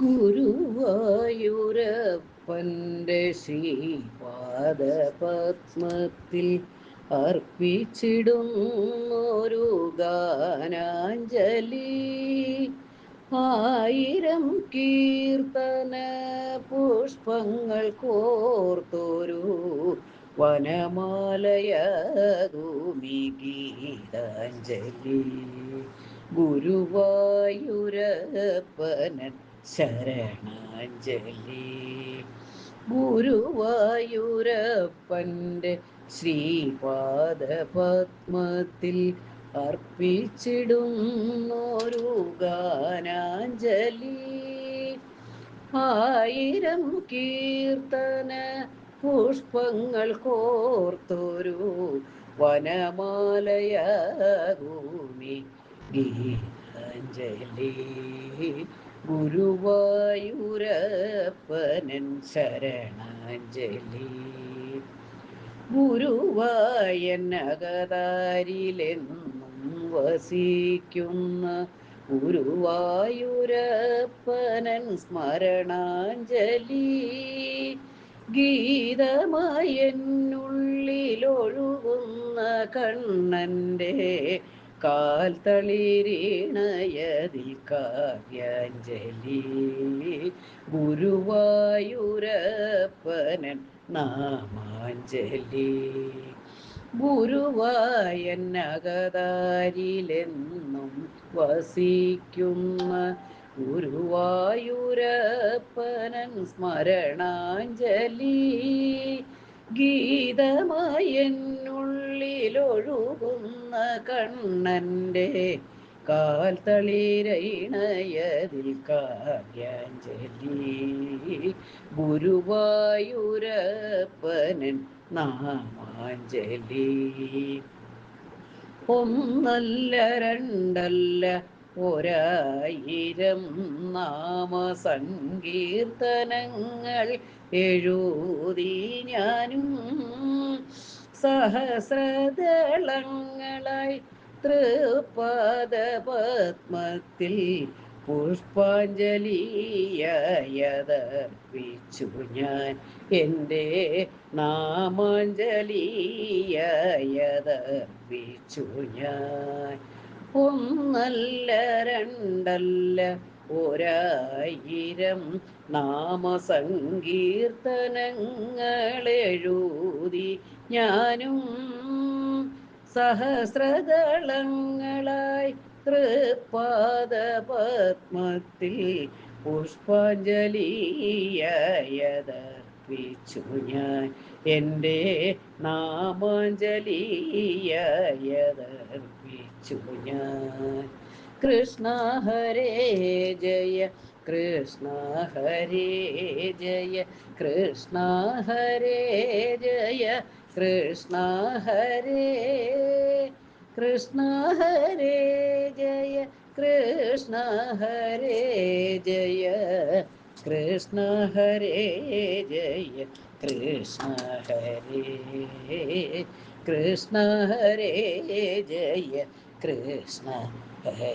ഗുരുവായൂരപ്പന്റെ ശ്രീപാദപത്മത്തിൽ ഒരു ഗാനാഞ്ജലി. ആയിരം കീർത്തന പുഷ്പങ്ങൾ കോർത്തൊരു വനമാലയകൂമി ഗീതാഞ്ജലി. ഗുരുവായൂരപ്പനൻ ശരണാഞ്ജലി ഗുരുവായൂരപ്പന്റെ ശ്രീപാദപത്മത്തിൽ അർപ്പിച്ചിടുന്നൊരു ഗാനാഞ്ജലി ആയിരം കീർത്തന പുഷ്പങ്ങൾ കോർത്തൊരു വനമാലയ ഭൂമി ഗീതാഞ്ജലി. ഗുരുവായൂരപ്പനൻ ശരണാഞ്ജലി. ഗുരുവായനകതാരിലെന്നും വസിക്കുന്ന ഗുരുവായൂരപ്പനൻ സ്മരണാഞ്ജലി. ഗീതമായെന്നുള്ളിലൊഴുകുന്ന കണ്ണന്റെ കാൽ തളിരീണയതിൽ കാവ്യാഞ്ജലി. ഗുരുവായൂരപ്പനൻ നാമാഞ്ജലി. ഗുരുവായനകതാരിലെന്നും വസിക്കുന്ന ഗുരുവായൂരപ്പനൻ സ്മരണാഞ്ജലി. ഗീതമായെന്നുള്ളിലൊഴുകുന്ന കണ്ണന്റെ കാൽ തളിരയിണയതിൽ കാവ്യാഞ്ജലി. ഗുരുവായൂരപ്പനൻ നാമാഞ്ജലി. ഒന്നല്ല രണ്ടല്ല ഒരായിരം നാമസങ്കീർത്തനങ്ങൾ എഴുതി ഞാനും സഹസ്രദളങ്ങളായി തൃപാദ പത്മത്തിൽ പുഷ്പാഞ്ജലിയതർപ്പിച്ചു ഞാൻ. എന്റെ നാമാഞ്ജലിയതർപ്പിച്ചു ഞാൻ. ഒന്നല്ല രണ്ടല്ല ഒരായിരം നാമസങ്കീർത്തനങ്ങളെഴുതി. ഞാനും സഹസ്രദളങ്ങളായി തൃപാദപത്മത്തിൽ പുഷ്പാഞ്ജലിയതർപ്പിച്ചു ഞാൻ. എന്റെ നാമാഞ്ജലിയതർപ്പിച്ചു ഞാൻ കൃഷ്ണ ഹരേ ജയ കൃഷ്ണ ഹരേ ജയ കൃഷ്ണ ഹരേ ജയ കൃഷ്ണ ഹരേ കൃഷ്ണ ഹരേ ജയ കൃഷ്ണ ഹരേ ജയ കൃഷ്ണ ഹരേ ജയ കൃഷ്ണ ഹരേ കൃഷ്ണ ഹരേ ജയ കൃഷ്ണ ഹരേ